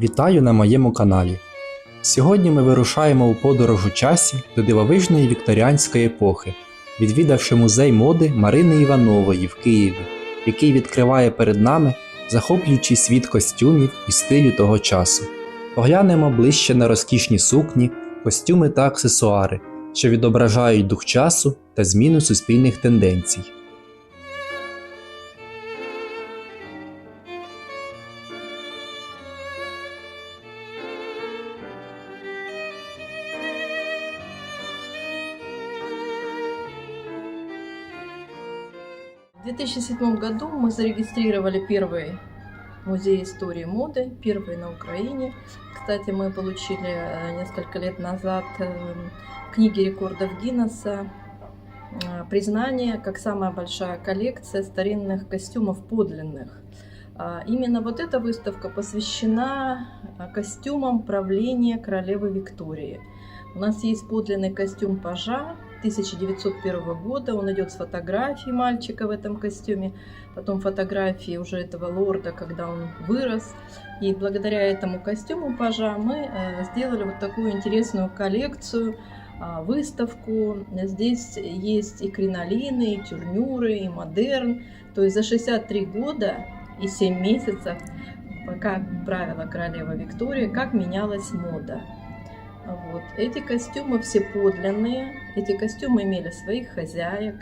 Вітаю на моєму каналі. Сьогодні ми вирушаємо у подорож у часі до дивовижної вікторіанської епохи, відвідавши музей моди Марини Іванової в Києві, який відкриває перед нами захоплюючий світ костюмів і стилю того часу. Поглянемо ближче на розкішні сукні, костюми та аксесуари, що відображають дух часу та зміну суспільних тенденцій. В 2007 году мы зарегистрировали первый музей истории моды, первый на Украине. Кстати, мы получили э, несколько лет назад э, в книге рекордов Гиннесса э, признание как самая большая коллекция старинных костюмов подлинных. А Именно вот эта выставка посвящена костюмам правления королевы Виктории. У нас есть подлинный костюм пажа 1901 года. Он идет с фотографией мальчика в этом костюме, потом фотографии уже этого лорда, когда он вырос. И благодаря этому костюму пажа мы э, сделали вот такую интересную коллекцию, а, выставку. Здесь есть и кринолины, и тюрнюры, и модерн. То есть за 63 года и 7 месяцев, пока правила королева Виктория, как менялась мода. Вот. Эти костюмы все подлинные, эти костюмы имели своих хозяек.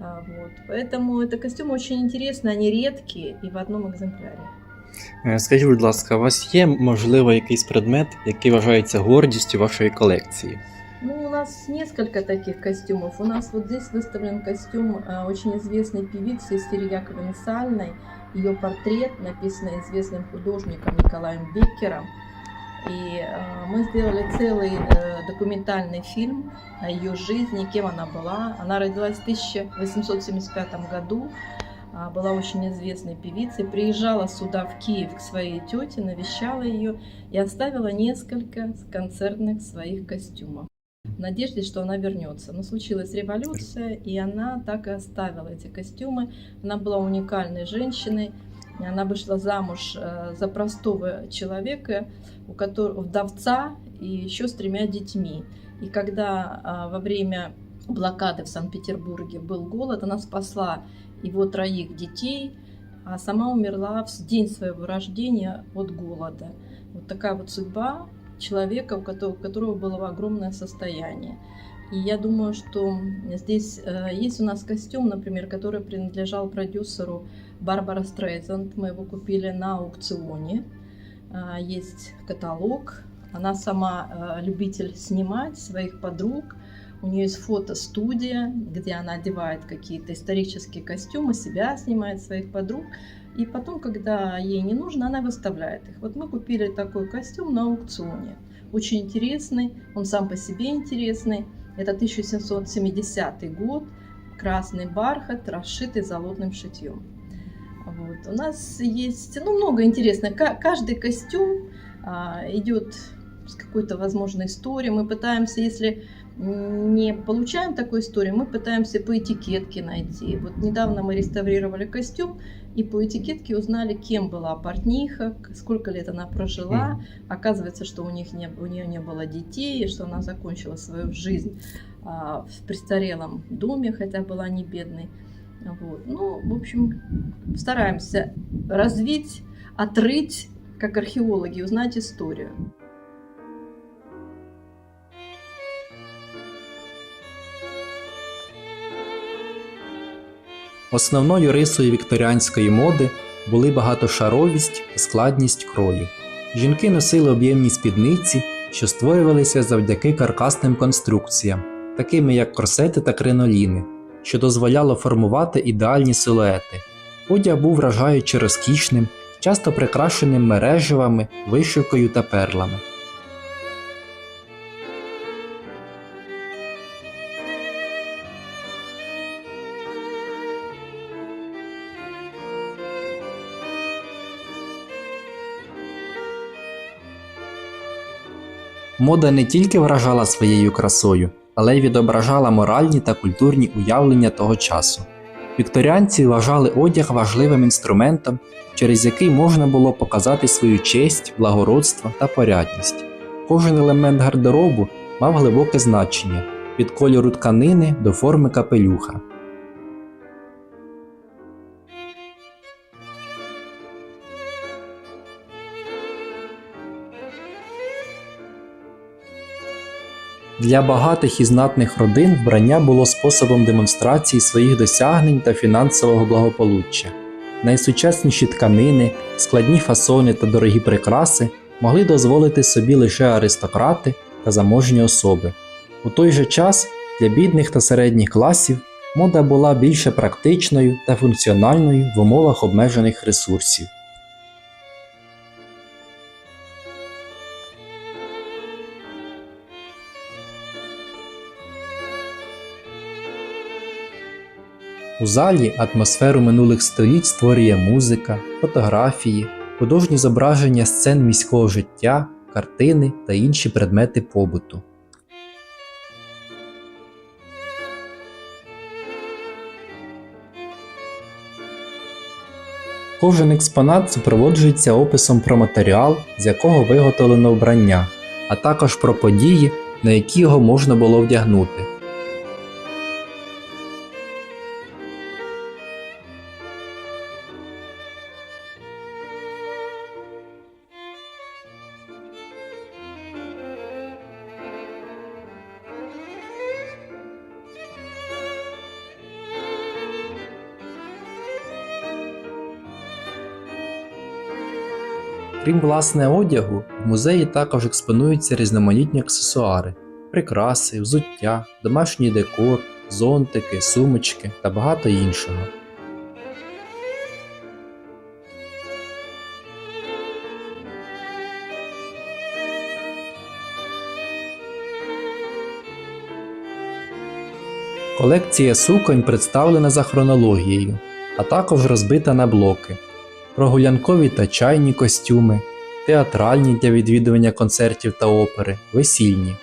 А, Вот. Поэтому это костюмы очень интересные, они редкие и в одном экземпляре. Е, Скажіть, будь ласка, у вас є можливо якийсь предмет, який вважається гордістю вашої колекції? Ну, у нас несколько таких костюмов. У нас вот здесь выставлен костюм э, очень известной певицы Истерии Яковлевны Сальной. Ее портрет, написанный известным художником Николаем Беккером. И э, мы сделали целый э, документальный фильм о ее жизни, кем она была. Она родилась в 1875 году, а, была очень известной певицей, приезжала сюда, в Киев, к своей тете, навещала ее и оставила несколько концертных своих костюмов в надежде, что она вернется. Но случилась революция, и она так и оставила эти костюмы. Она была уникальной женщиной. Она вышла замуж э, за простого человека, у которого вдовца и еще с тремя детьми. И когда а, во время блокады в Санкт-Петербурге был голод, она спасла его троих детей, а сама умерла в день своего рождения от голода. Вот такая вот судьба человека, у которого, у которого было огромное состояние. И я думаю, что здесь э, есть у нас костюм, например, который принадлежал продюсеру Барбара Стрейзанд. Мы его купили на аукционе. А, Есть каталог. Она сама э, любитель снимать своих подруг. У нее есть фотостудия, где она одевает какие-то исторические костюмы, себя снимает, своих подруг. И потом, когда ей не нужно, она выставляет их. Вот мы купили такой костюм на аукционе. Очень интересный, он сам по себе интересный. Это 1770 год, красный бархат, расшитый золотным шитьем. Вот. У нас есть ну, много интересных. Ка- Каждый костюм а, идет с какой-то, возможно, историей. Мы пытаемся, если не получаем такой истории, мы пытаемся по этикетке найти. Вот недавно мы реставрировали костюм, и по этикетке узнали, кем была портниха, сколько лет она прожила. Оказывается, что у, них не, у нее не было детей, что она закончила свою жизнь а, в престарелом доме, хотя была не бедной. Вот. Ну, в общем, стараемся развить, отрыть, как археологи, узнать историю. Основною рисою вікторіанської моди були багатошаровість та складність крою. Жінки носили об'ємні спідниці, що створювалися завдяки каркасним конструкціям, такими як корсети та криноліни, що дозволяло формувати ідеальні силуети. Одяг був вражаючи розкішним, часто прикрашеним мереживами, вишивкою та перлами. Мода не тільки вражала своєю красою, але й відображала моральні та культурні уявлення того часу. Вікторіанці вважали одяг важливим інструментом, через який можна було показати свою честь, благородство та порядність. Кожен елемент гардеробу мав глибоке значення від кольору тканини до форми капелюха. Для багатих і знатних родин вбрання було способом демонстрації своїх досягнень та фінансового благополуччя. Найсучасніші тканини, складні фасони та дорогі прикраси могли дозволити собі лише аристократи та заможні особи. У той же час для бідних та середніх класів мода була більше практичною та функціональною в умовах обмежених ресурсів. У залі атмосферу минулих століть створює музика, фотографії, художні зображення сцен міського життя, картини та інші предмети побуту. Кожен експонат супроводжується описом про матеріал, з якого виготовлено вбрання, а також про події, на які його можна було вдягнути. Крім власне одягу, в музеї також експонуються різноманітні аксесуари, прикраси, взуття, домашній декор, зонтики, сумочки та багато іншого. Колекція суконь представлена за хронологією, а також розбита на блоки прогулянкові та чайні костюми, театральні для відвідування концертів та опери, весільні.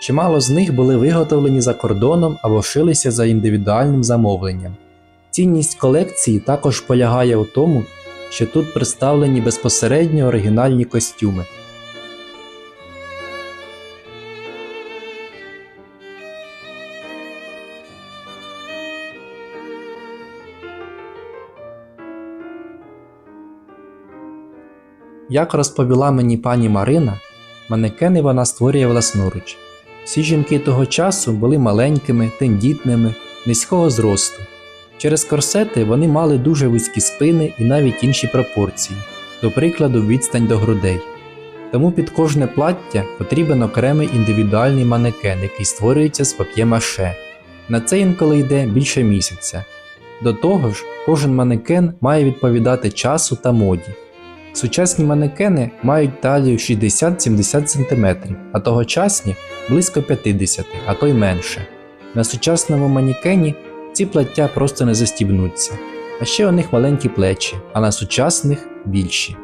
Чимало з них були виготовлені за кордоном або шилися за індивідуальним замовленням. Цінність колекції також полягає у тому, що тут представлені безпосередньо оригінальні костюми. Як розповіла мені пані Марина, манекени вона створює власноруч. Всі жінки того часу були маленькими, тендітними, низького зросту. Через корсети вони мали дуже вузькі спини і навіть інші пропорції, до прикладу, відстань до грудей. Тому під кожне плаття потрібен окремий індивідуальний манекен, який створюється з пап'є-маше. На це інколи йде більше місяця. До того ж, кожен манекен має відповідати часу та моді. Сучасні манекени мають талію 60-70 см, а тогочасні близько 50, а то й менше. На сучасному манекені ці плаття просто не застібнуться, а ще у них маленькі плечі, а на сучасних більші.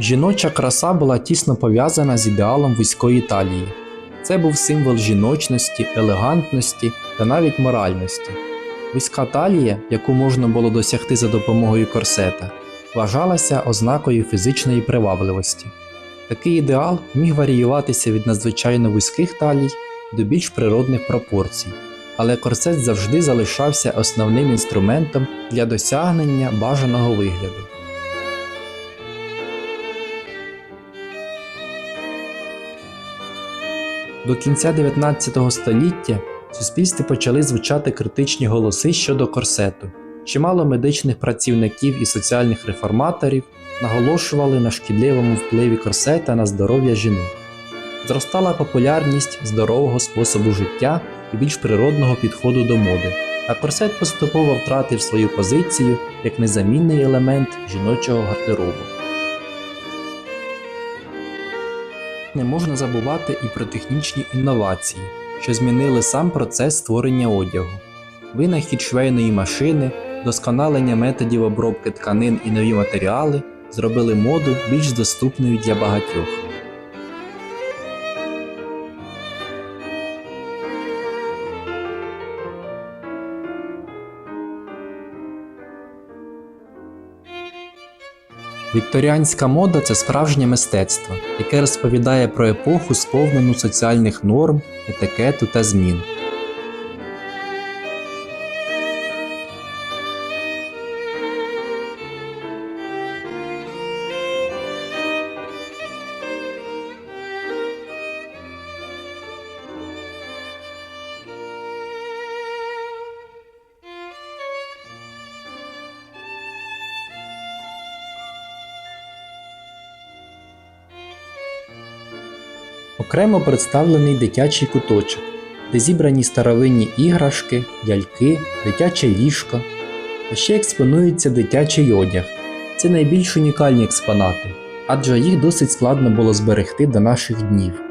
Жіноча краса була тісно пов'язана з ідеалом вузької талії. Це був символ жіночності, елегантності та навіть моральності. Вузька талія, яку можна було досягти за допомогою корсета, вважалася ознакою фізичної привабливості. Такий ідеал міг варіюватися від надзвичайно вузьких талій до більш природних пропорцій, але корсет завжди залишався основним інструментом для досягнення бажаного вигляду. До кінця 19 століття в суспільстві почали звучати критичні голоси щодо корсету. Чимало медичних працівників і соціальних реформаторів наголошували на шкідливому впливі корсета на здоров'я жінок. Зростала популярність здорового способу життя і більш природного підходу до моди, а корсет поступово втратив свою позицію як незамінний елемент жіночого гардеробу. Не можна забувати і про технічні інновації, що змінили сам процес створення одягу. Винахід швейної машини, досконалення методів обробки тканин і нові матеріали зробили моду більш доступною для багатьох. Вікторіанська мода це справжнє мистецтво, яке розповідає про епоху, сповнену соціальних норм, етикету та змін. Окремо представлений дитячий куточок, де зібрані старовинні іграшки, ляльки, дитяче ліжко. А ще експонується дитячий одяг. Це найбільш унікальні експонати, адже їх досить складно було зберегти до наших днів.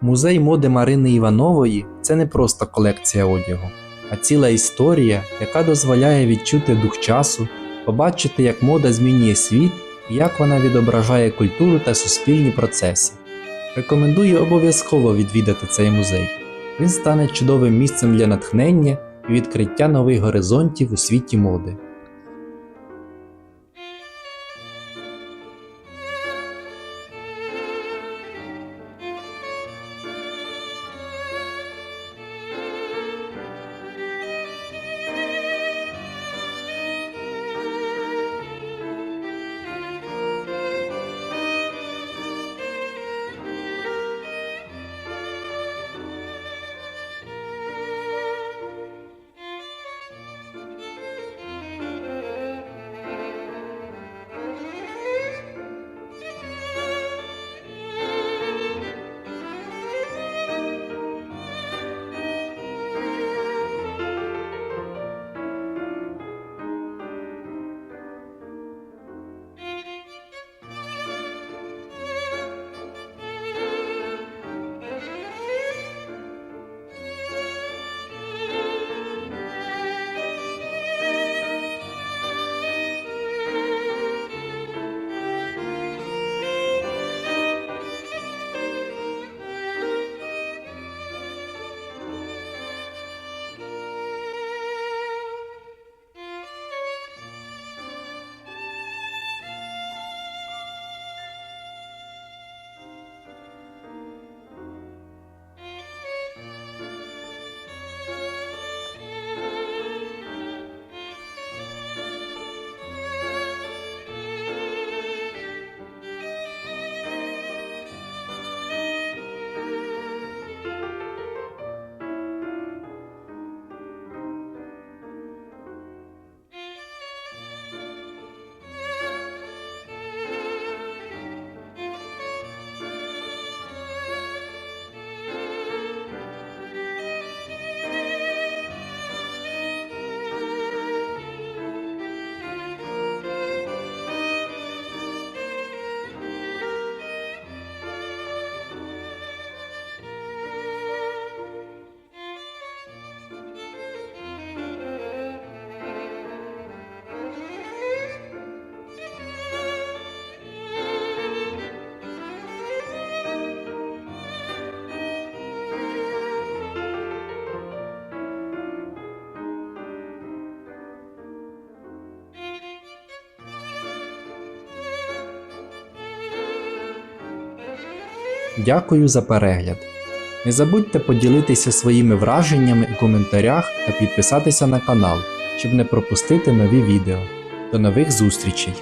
Музей моди Марини Іванової це не просто колекція одягу, а ціла історія, яка дозволяє відчути дух часу, побачити, як мода змінює світ і як вона відображає культуру та суспільні процеси. Рекомендую обов'язково відвідати цей музей. Він стане чудовим місцем для натхнення і відкриття нових горизонтів у світі моди. Дякую за перегляд. Не забудьте поділитися своїми враженнями у коментарях та підписатися на канал, щоб не пропустити нові відео. До нових зустрічей!